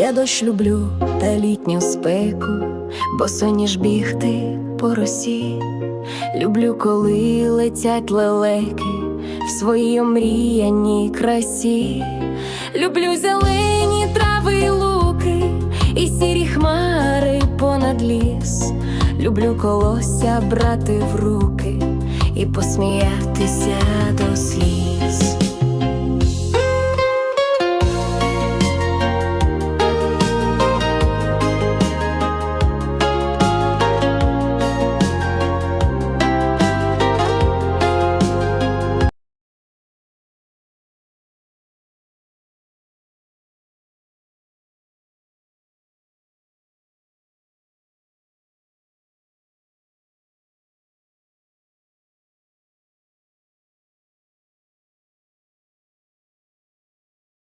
Я дощ люблю та літню спеку, бо соніж бігти по росі. Люблю, коли летять лелеки в своїй омріяній красі. Люблю зелені трави й луки, і сірі хмари понад ліс. Люблю колося брати в руки і посміятися до сліз.